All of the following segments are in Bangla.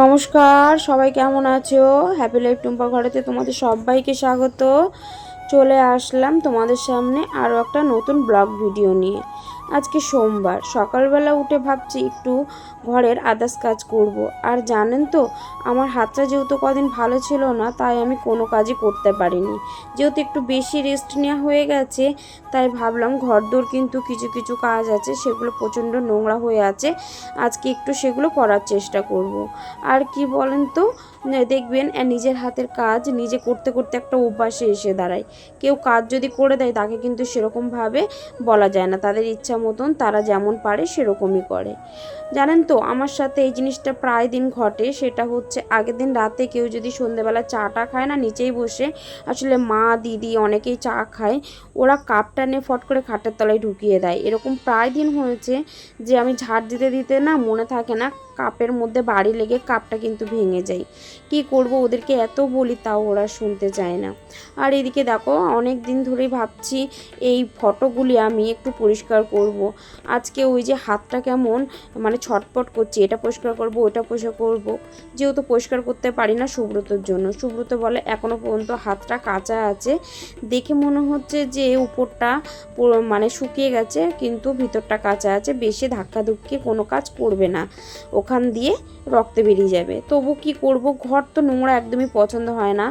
নমস্কার সবাই কেমন আছো? হ্যাপি লাইফ টুম্পা ঘরেতে তোমাদের সবাইকে স্বাগত। চলে আসলাম তোমাদের সামনে আরও একটা নতুন ব্লগ ভিডিও নিয়ে আজকে সোমবার, সকালবেলা উঠে ভাবছি একটু ঘরের আদার্স কাজ করব। আর জানেন তো, আমার হাতটা যেহেতু কদিন ভালো ছিল না, তাই আমি কোনো কাজই করতে পারিনি যেহেতু একটু বেশি রেস্ট নেওয়া হয়ে গেছে, তাই ভাবলাম ঘরদোর কিন্তু কিছু কিছু কাজ আছে, সেগুলো প্রচণ্ড নোংরা হয়ে আছে, আজকে একটু সেগুলো করার চেষ্টা করব। আর কি বলেন তো দেখবেন নিজের হাতের কাজ নিজে করতে করতে একটা অভ্যাসে এসে দাঁড়ায়। কেউ কাজ যদি করে দেয়, তাকে কিন্তু সেরকমভাবে বলা যায় না। তাদের ইচ্ছা মতন তারা যেমন পারে, সেরকমই করে। জানেন তো, আমার সাথে এই জিনিসটা প্রায় দিন ঘটে। সেটা হচ্ছে, আগের দিন রাতে কেউ যদি সন্ধেবেলা চাটা খায় না, নিচেই বসে, আসলে মা, দিদি অনেকেই চা খায়, ওরা কাপটা নিয়ে ফট করে খাটের তলায় ঢুকিয়ে দেয়। এরকম প্রায় দিন হয়েছে যে, আমি ঝাড় দিতে দিতে না, মনে থাকে না, কাপের মধ্যে বাড়ি লেগে কাপটা কিন্তু ভেঙে যায়। কি করব ওদেরকে এত বলি তাও ওরা শুনতে চায় না। আর এদিকে দেখো, অনেক দিন ধরেই ভাবছি এই ফটোগুলি আমি একটু পরিষ্কার করব। আজকে ওই যে হাতটা কেমন মানে ছটপট করছে, এটা পরিষ্কার করব ওটা পরিষ্কার করব। যেহেতু পরিষ্কার করতে পারি না সুব্রতর জন্য। সুব্রত বলে এখনও পর্যন্ত হাতটা কাঁচা আছে। দেখে মনে হচ্ছে যে উপরটা মানে শুকিয়ে গেছে, কিন্তু ভিতরটা কাঁচা আছে, বেশি ধাক্কা ধুক্কি কোনো কাজ করবে না। ওখান দিয়ে রক্ত বেরিয়ে যাবে। তবু কি করব ঘর তো নোংরা একদমই পছন্দ হয় না।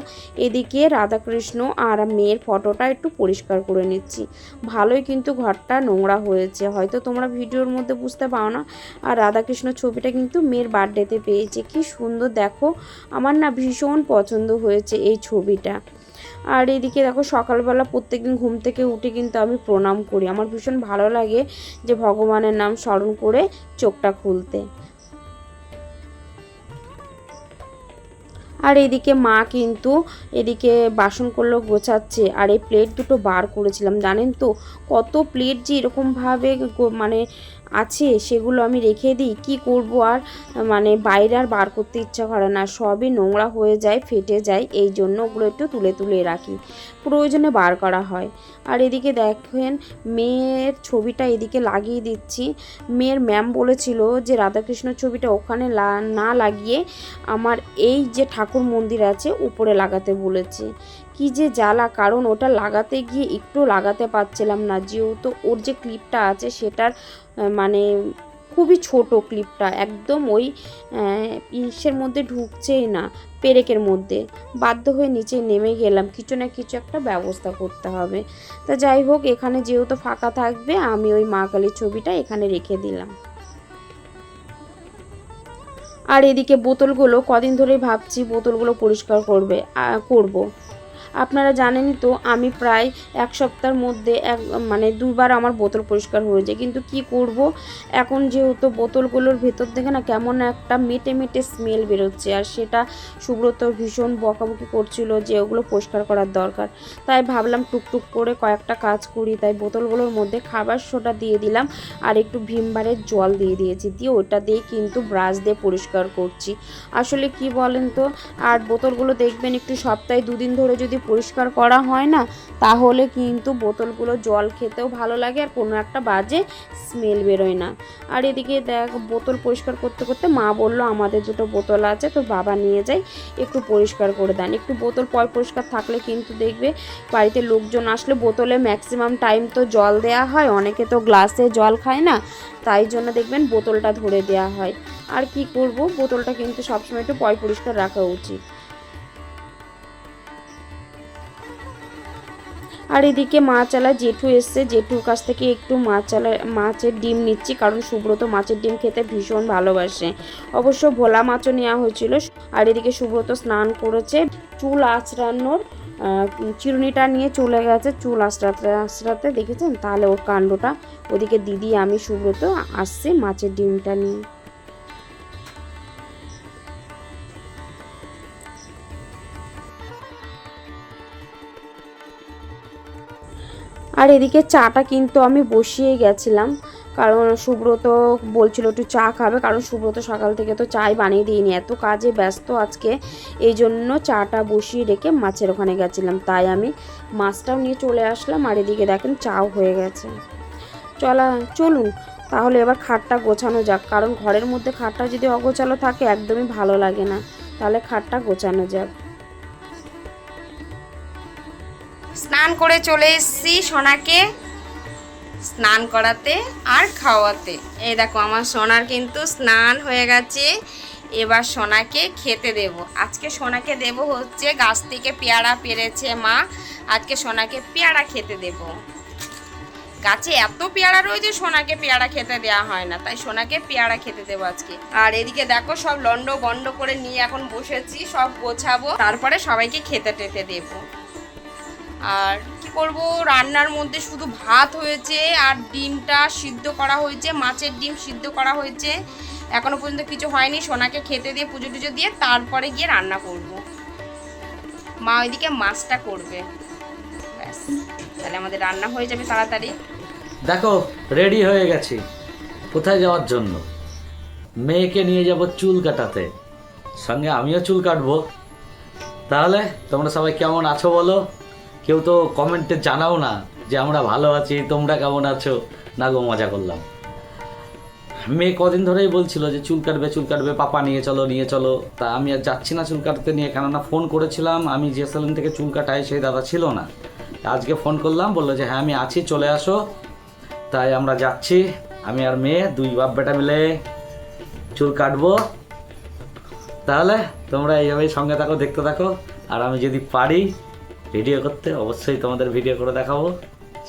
এদিকে রাধাকৃষ্ণ আর মেয়ের ফটোটা একটু পরিষ্কার করে নিচ্ছি। ভালোই কিন্তু ঘরটা নোংরা হয়েছে। হয়তো তোমরা ভিডিওর মধ্যে বুঝতে পারো না। আর রাধাকৃষ্ণ ছবিটা কিন্তু মেয়ের বার্থডেতে পেয়েছে। কি সুন্দর, দেখো। আমার না ভীষণ পছন্দ হয়েছে এই ছবিটা। আর এদিকে দেখো, সকালবেলা প্রত্যেকদিন ঘুম থেকে উঠে কিন্তু আমি প্রণাম করি। আমার ভীষণ ভালো লাগে যে ভগবানের নাম স্মরণ করে চোখটা খুলতে। আর এদিকে মা কিন্তু এদিকে বাসন করল গোছাচ্ছে, আর এই প্লেট দুটো বার করেছিলাম, জানেন তো? কত প্লেট যে এরকমভাবে মানে আছে সেগুলো আমি রেখে দিই। কি করব আর? মানে বাইরে আর বার করতে ইচ্ছা করে না। সবই নোংরা হয়ে যায়, ফেটে যায়। এই জন্য ওগুলো একটু তুলে তুলে রাখি। প্রয়োজনে বার করা হয়। আর এদিকে দেখেন, মেয়ের ছবিটা এদিকে লাগিয়ে দিচ্ছি। মেয়ের ম্যাম বলেছিল যে রাধাকৃষ্ণ ছবিটা ওখানে না লাগিয়ে আমার এই যে ঠাকুর মন্দির আছে উপরে লাগাতে বলেছে। কি যে জ্বালা, কারণ ওটা লাগাতে গিয়ে একটু লাগাতে পারছিলাম না। যেহেতু ওর যে ক্লিপটা আছে সেটার মানে খুবই ছোট ক্লিপটা, একদম ওই ইসের মধ্যে ঢুকছেই না, পেরেকের মধ্যে। বাধ্য হয়ে নিচে নেমে গেলাম, কিছু না কিছু একটা ব্যবস্থা করতে হবে। তা যাই হোক, এখানে যেহেতু ফাঁকা থাকবে, আমি ওই মা কালীর ছবিটা এখানে রেখে দিলাম। আর এদিকে বোতলগুলো, কদিন ধরেই ভাবছি বোতলগুলো পরিষ্কার করবে করব। আপনারা জানেন তো, আমি প্রায় এক সপ্তাহের মধ্যে এক মানে দুবার আমার বোতল পরিষ্কার হয়ে যায়। কিন্তু কি করব? এখন যেহেতু বোতলগুলোর ভেতর থেকে না কেমন একটা মেটে মেটে স্মেল বেরোচ্ছে আর সেটা সুব্রত ভীষণ বকাবকি করছিল যে ওগুলো পরিষ্কার করার দরকার। তাই ভাবলাম টুকটুক করে কয়েকটা কাজ করি, তাই বোতলগুলোর মধ্যে খাবার সোডা দিয়ে দিলাম আর একটু ভীমবারের জল দিয়ে দিয়েছি। দিয়ে ওটা দিয়ে কিন্তু ব্রাশ দিয়ে পরিষ্কার করছি। আসলে কি বলেন তো, আর বোতলগুলো দেখবেন একটু সপ্তাহে দুদিন ধরে যদি পরিষ্কার করা হয় না, তাহলে কিন্তু বোতলগুলো জল খেতেও ভালো লাগে আর কোনো একটা বাজে স্মেল বেরোয় না। আর এদিকে দেখ, বোতল পরিষ্কার করতে করতে মা বলল, আমাদের দুটো বোতল আছে তো বাবা নিয়ে যাই, একটু পরিষ্কার করে দেন। একটু বোতল পয় পরিষ্কার থাকলে কিন্তু দেখবে বাড়িতে লোকজন আসলে বোতলে ম্যাক্সিমাম টাইম তো জল দেয়া হয়, অনেকে তো গ্লাসে জল খায় না, তাই জন্য দেখবেন বোতলটা ধরে দেয়া হয়। আর কি করব? বোতলটা কিন্তু সবসময় একটু পয় পরিষ্কার রাখা উচিত। আর এদিকে মাছালা জেঠু এসছে। জেঠুর কাছ থেকে একটু মাছালা মাছের ডিম নিচ্ছি কারণ সুব্রত মাছের ডিম খেতে ভীষণ ভালোবাসে। অবশ্য ভোলা মাছও নেওয়া হয়েছিল। আর এদিকে সুব্রত স্নান করেছে। চুল আঁচড়ানোর আহ, চিরুনিটা নিয়ে চলে গেছে চুল আঁচড়াতে আঁচড়াতে দেখেছেন? তাহলে ওর কাণ্ডটা। ওদিকে দিদি আমি সুব্রত আসছে মাছের ডিমটা নিয়ে। আর এদিকে চাটা কিন্তু আমি বসিয়ে গেছিলাম। কারণ সুব্রত বলছিল একটু চা খাবে, কারণ সুব্রত সকাল থেকে তো চাই বানিয়ে দিইনি। এত কাজে ব্যস্ত আজকে, এই জন্য চাটা বসিয়ে রেখে মাছের ওখানে গেছিলাম। তাই আমি মাছটাও নিয়ে চলে আসলাম আর এদিকে দেখেন চাও হয়ে গেছে। চলা, চলুন, তাহলে এবার খাটটা গোছানো যাক। কারণ ঘরের মধ্যে খাটটা যদি অগোছালো থাকে, একদমই ভালো লাগে না। তাহলে খাটটা গোছানো যাক। স্নান করে চলে এসেছি সোনাকে স্নান করাতে আর খাওয়াতে। এই দেখো, আমার সোনার কিন্তু স্নান হয়ে গেছে। এবার সোনাকে খেতে দেব। আজকে সোনাকে দেব হচ্ছে গাছ থেকে পেয়ারা পেরেছে মা। আজকে সোনাকে পেয়ারা খেতে দেব। গাছে এত পেয়ারা রয়েছে সোনাকে পেয়ারা খেতে দেওয়া হয় না, তাই সোনাকে পেয়ারা খেতে দেবো আজকে। আর এদিকে দেখো, সব লন্ড বন্ড করে নিয়ে এখন বসেছি, সব গোছাবো। তারপরে সবাইকে খেতে টেতে দেবো। আর কি করব, রান্নার মধ্যে শুধু ভাত হয়েছে আর ডিমটা সিদ্ধ করা হয়েছে, মাছের ডিম সিদ্ধ করা হয়েছে। এখনও পর্যন্ত কিছু হয়নি, সোনাকে খেতে দিয়ে পুজো টুজো দিয়ে তারপরে গিয়ে রান্না করব। মা ওইদিকে মাছটা করবে। ব্যাস, তাহলে আমাদের রান্না হয়ে যাবে তাড়াতাড়ি। দেখো রেডি হয়ে গেছি। কোথায় যাওয়ার জন্য? মেয়েকে নিয়ে যাব চুল কাটাতে। সঙ্গে আমিও চুল কাটবো। তাহলে তোমরা সবাই কেমন আছো বলো? কেউ তো কমেন্টে জানাও না যে আমরা ভালো আছি, তোমরা কেমন আছো? না গো, মজা করলাম। মেয়ে কদিন ধরেই বলছিল যে চুল কাটবে চুল কাটবে, পাপা নিয়ে চলো নিয়ে চলো। তা আমি আর যাচ্ছি না চুল কাটতে নিয়ে, কেননা ফোন করেছিলাম, আমি যে সেলুন থেকে চুল কাটাই সেই দাদা ছিল না। আজকে ফোন করলাম, বলল যে হ্যাঁ আমি আছি, চলে আসো। তাই আমরা যাচ্ছি, আমি আর মেয়ে দুই বাপ বেটা মিলে চুল কাটবো। তাহলে তোমরা এইভাবেই সঙ্গে থাকো, দেখতে থাকো। আর আমি যদি পারি ভিডিও করতে অবশ্যই তোমাদের ভিডিও করে দেখাবো।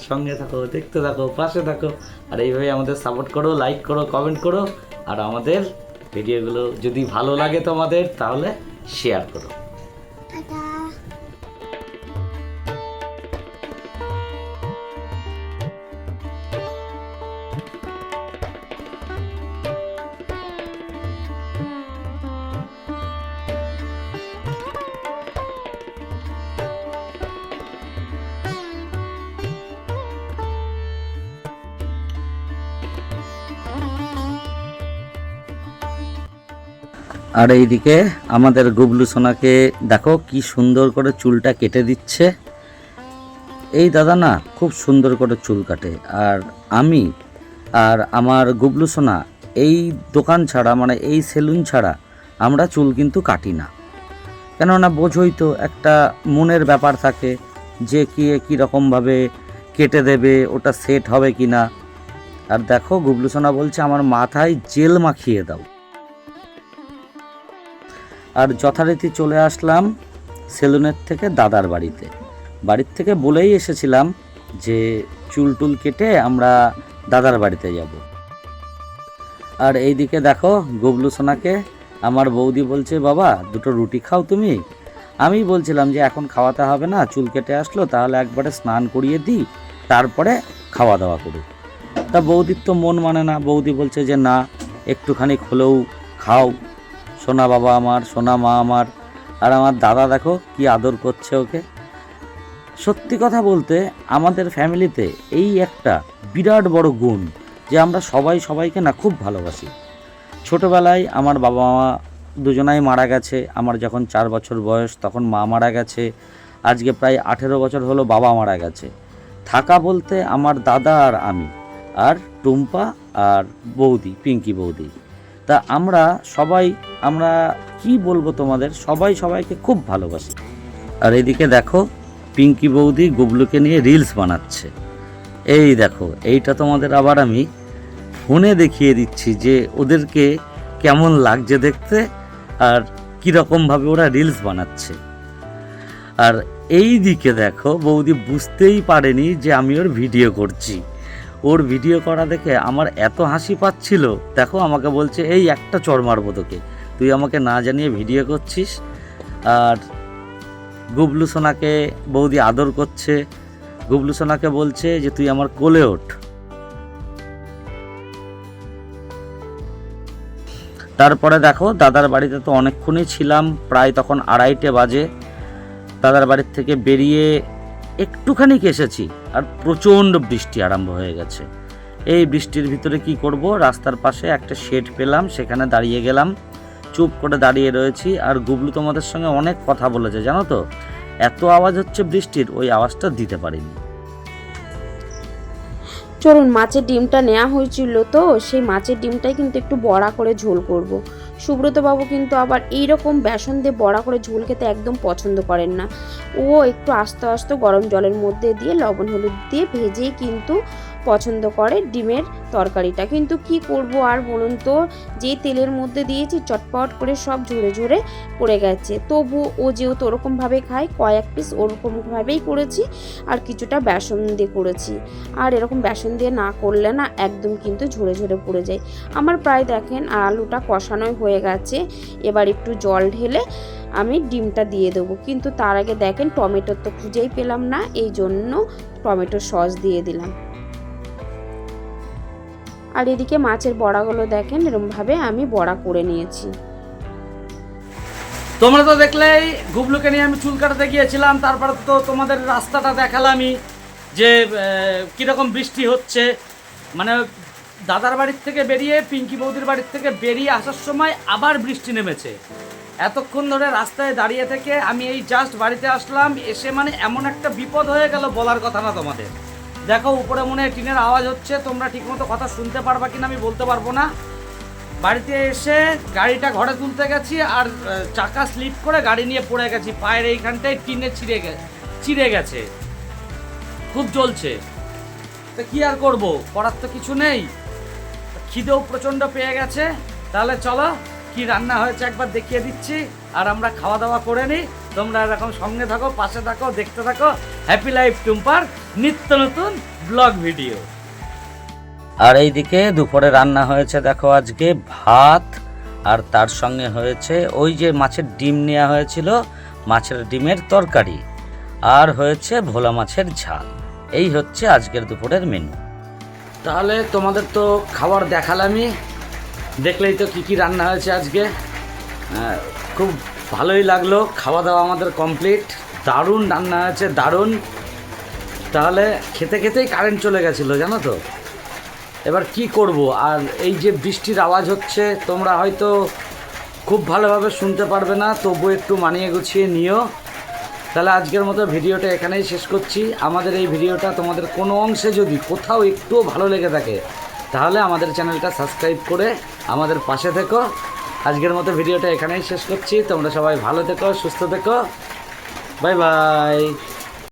সঙ্গে থাকো, দেখতে থাকো, পাশে থাকো, আর এইভাবে আমাদের সাপোর্ট করো লাইক করো কমেন্ট করো, আর আমাদের ভিডিওগুলো যদি ভালো লাগে তোমাদের, তাহলে শেয়ার করো। আর এইদিকে আমাদের গুবলু সোনাকে দেখো কি সুন্দর করে চুলটা কেটে দিচ্ছে। এই দাদা না খুব সুন্দর করে চুল কাটে। আর আমি আর আমার গুবলু সোনা, এই দোকান ছাড়া মানে এই সেলুন ছাড়া আমরা চুল কিন্তু কাটি না। কেননা বোঝই তো একটা মনের ব্যাপার থাকে যে কি কীরকমভাবে কেটে দেবে, ওটা সেট হবে কি না আর দেখো গুবলু সোনা বলছে, আমার মাথায় জেল মাখিয়ে দাও। আর যথারীতি চলে আসলাম সেলুনের থেকে দাদার বাড়িতে। বাড়ির থেকে বলেই এসেছিলাম যে চুল টুল কেটে আমরা দাদার বাড়িতে যাব। আর এইদিকে দেখো গুবলু সোনাকে আমার বৌদি বলছে, বাবা, দুটো রুটি খাও তুমি? আমি বলছিলাম যে, এখন খাওয়াতে হবে না, চুল কেটে আসলো, তাহলে একবারে স্নান করিয়ে দিই, তারপরে খাওয়া দাওয়া করি। তা বৌদির তো মন মানে না, বৌদি বলছে যে, না, একটুখানি হলেও খাও। সোনা বাবা আমার, সোনা মা আমার, আর আমার দাদা দেখো কি আদর করছে ওকে। সত্যি কথা বলতে আমাদের ফ্যামিলিতে এই একটা বিরাট বড় গুণ যে আমরা সবাই সবাইকে না খুব ভালোবাসি। ছোটোবেলায় আমার বাবা মা দুজনাই মারা গেছে, আমার যখন চার বছর বয়স তখন মা মারা গেছে, আজকে প্রায় আঠেরো বছর হলো বাবা মারা গেছে। থাকা বলতে আমার দাদা আর আমি, আর টুম্পা আর বৌদি, পিঙ্কি বৌদি। তা আমরা সবাই, আমরা কি বলব তোমাদের? সবাই সবাইকে খুব ভালোবাসি। আর এদিকে দেখো, পিঙ্কি বৌদি গুবলুকে নিয়ে রিলস বানাচ্ছে। এই দেখো, এইটা তোমাদের আবার আমি ফোনে দেখিয়ে দিচ্ছি যে ওদেরকে কেমন লাগছে দেখতে আর কীরকমভাবে ওরা রিলস বানাচ্ছে। আর এই দিকে দেখো, বৌদি বুঝতেই পারেনি যে আমি ওর ভিডিও করছি। ওর ভিডিও করা দেখে আমার এত হাসি পাচ্ছিল। দেখো, আমাকে বলছে, এই একটা চর মারবো তোকে। তুই আমাকে না জানিয়ে ভিডিও করছিস। আর গুবলু সোনাকে বৌদি আদর করছে। গুবলু সোনাকে বলছে যে, তুই আমার কোলে ওঠ। তারপরে দেখো, দাদার বাড়িতে তো অনেকক্ষণই ছিলাম, প্রায় তখন আড়াইটে বাজে। দাদার বাড়ির থেকে বেরিয়ে একটুখানি এসেছি আর প্রচণ্ড বৃষ্টি আরম্ভ হয়ে গেছে। এই বৃষ্টির ভিতরে কি করব? রাস্তার পাশে একটা শেড পেলাম, সেখানে দাঁড়িয়ে গেলাম। চুপ করে দাঁড়িয়ে রয়েছি আর গুবলু তোমাদের সঙ্গে অনেক কথা বলেছে, জানো তো? এত আওয়াজ হচ্ছে বৃষ্টির, ওই আওয়াজটা দিতে পারিনি। চলুন, মাছের ডিমটা নেওয়া হয়েছিল তো, সেই মাছের ডিমটাই কিন্তু একটু বড়া করে ঝোল করব। সুব্রত বাবু কিন্তু আবার এই রকম বেসন দিয়ে বড়া করে ঝোল খেতে একদম পছন্দ করেন না। ও একটু আস্তে আস্তে গরম জলের মধ্যে দিয়ে লবণ হলুদ দিয়ে ভেজেই কিন্তু পছন্দ করে ডিমের তরকারিটা। কিন্তু কি করব আর বলুন তো, যে তেলের মধ্যে দিয়েছি চটপট করে সব ঝরে ঝরে পড়ে গেছে। তবু ও যেহেতু ওরকমভাবে খায়, কয়েক পিস ওরকমভাবেই করেছি আর কিছুটা বেসন দিয়ে করেছি। আর এরকম বেসন দিয়ে না করলে না একদম কিন্তু ঝরে ঝরে পড়ে যায়। আমার প্রায় দেখেন আলুটা কষানোই হয়ে গেছে। এবার একটু জল ঢেলে আমি ডিমটা দিয়ে দেবো। কিন্তু তার আগে দেখেন টমেটোর তো খুঁজেই পেলাম না এই জন্য টমেটো সস দিয়ে দিলাম। আর এদিকে মাছের বড়াগুলো দেখেন, এরমভাবে আমি বড়া করে নিয়েছি। তোমরা তো দেখলেই গুবলুকে নিয়ে আমি চুল কাটাতে গিয়েছিলাম, তারপরে তো তোমাদের রাস্তাটা দেখালামই যে কীরকম বৃষ্টি হচ্ছে। মানে দাদার বাড়ির থেকে বেরিয়ে, পিঙ্কি বৌদির বাড়ির থেকে বেরিয়ে আসার সময় আবার বৃষ্টি নেমেছে। এতক্ষণ ধরে রাস্তায় দাঁড়িয়ে থেকে আমি এই জাস্ট বাড়িতে আসলাম, এসে মানে এমন একটা বিপদ হয়ে গেল বলার কথা না তোমাদের। দেখো, উপরে মনে টিনের আওয়াজ হচ্ছে, তোমরা ঠিকমতো কথা শুনতে পারবা কিনা আমি বলতে পারব না। বাড়িতে এসে গাড়িটা ঘরে তুলতে গেছি আর চাকা স্লিপ করে গাড়ি নিয়ে পড়ে গেছি। পায়ের এইখানটায় টিনে ছিঁড়ে গেছে চিড়ে গেছে। খুব জ্বলছে। তো কি আর করব? করার তো কিছু নেই। খিদেও প্রচণ্ড পেয়ে গেছে। তাহলে চলো, কি রান্না হয়েছে একবার দেখিয়ে দিচ্ছি আর আমরা খাওয়া দাওয়া করে নিই। তোমরা এরকম সঙ্গে থাকো, পাশে থাকো, দেখতে থাকো। হ্যাপি লাইফ টুম্পার নিত্য নতুন ব্লগ ভিডিও। আর এইদিকে দুপুরে রান্না হয়েছে দেখো আজকে ভাত আর তার সঙ্গে হয়েছে ওই যে মাছের ডিম নেওয়া হয়েছিল মাছের ডিমের তরকারি আর হয়েছে ভোলা মাছের ঝাল। এই হচ্ছে আজকের দুপুরের মেনু তাহলে তোমাদের তো খাবার দেখালামই দেখলেই তো কী কী রান্না হয়েছে আজকে। খুব ভালোই লাগল খাওয়া দাওয়া আমাদের কমপ্লিট দারুণ রান্না হয়েছে দারুণ। তাহলে খেতে খেতেই কারেন্ট চলে গেছিল, জানো তো? এবার কি করব? আর এই যে বৃষ্টির আওয়াজ হচ্ছে, তোমরা হয়তো খুব ভালোভাবে শুনতে পারবে না, তবু একটু মানিয়ে গুছিয়ে নিও। তাহলে আজকের মতো ভিডিওটা এখানেই শেষ করছি। আমাদের এই ভিডিওটা তোমাদের কোনো অংশে যদি কোথাও একটুও ভালো লেগে থাকে, তাহলে আমাদের চ্যানেলটা সাবস্ক্রাইব করে আমাদের পাশে থেকো। আজকের মতো ভিডিওটা এখানেই শেষ করছি। তোমরা সবাই ভালো থেকো, সুস্থ থেকো। Bye bye